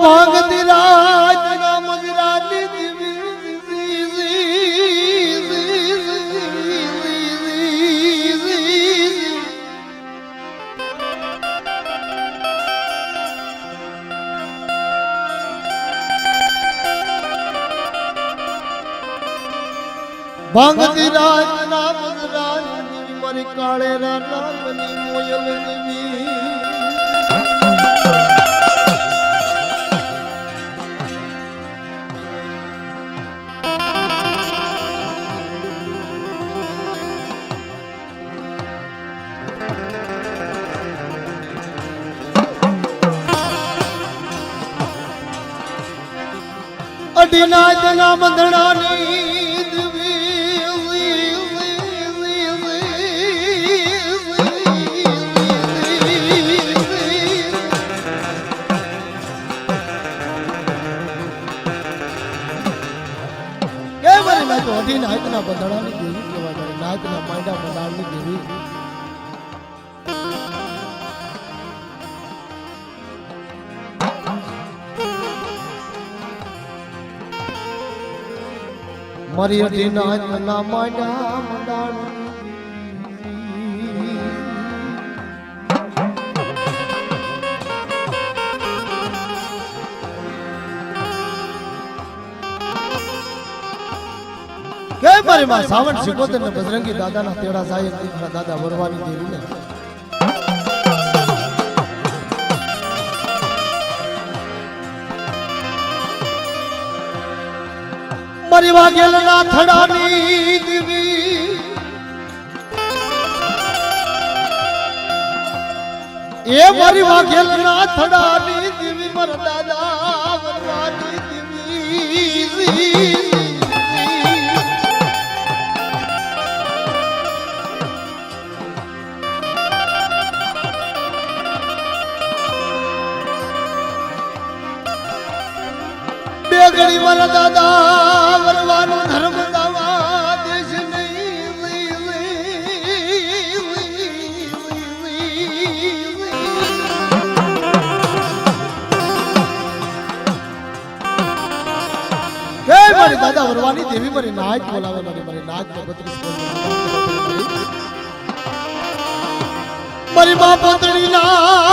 મારી રાજ ના મજરાની દિવી રાજ ના મજરાની દિવી મારી કાળે રાની મોયલ દિવી મારી ના તો અઢી નાયકના બંધણાની દેવી કહેવાય નાયકના માંડા મંડાણની દેવી મારી અઢી નાયકના માંડા મંડાણની કે મારી માં સાવણ સિકોતેર ને બજરંગી દાદાના તેડા સાહેબ દીકરા દાદા વરવાની દેવીને મારી વાગેલ ના થડાની દીવી. એ મારી વાગેલ ના થડાની દીવી મારા દાદા. દાદા વરવાનો ધર્મ દાવા દાદા વરવાની દેવી, મારી નાચ બોલાવે, મારી મારી નાચ બત્રીસ મારી મા પોતળી ના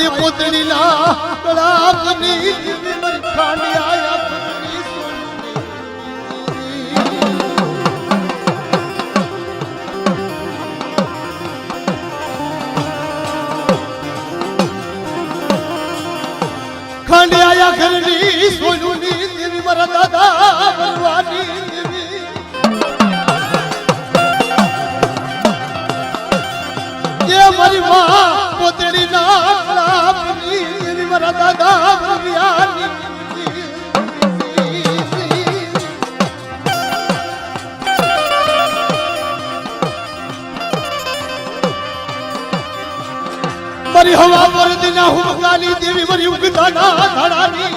ના કળાકની દિવી મર ખાંડી આયા પુતળી સોની. ખાંડી આયા ઘરની સોનુની દેવી મારા દાદા ભગવાની દેવી. જે મારી માં પોતડી ના દેવી મારા દાદા ભગવાની મારી હવા વરદના હુમકાની દેવી મારી ઉગતાના ધડાની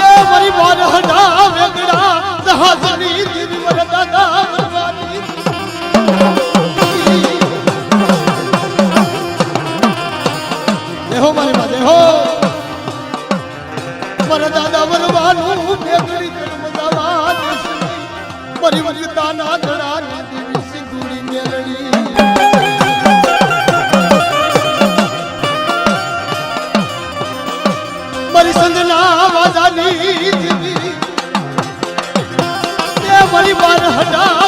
એ મારી બાર હડા વેગડા જહાજની દેવી મારા પરિવર્તા ના ધરાની દેવી પરિવાર હટા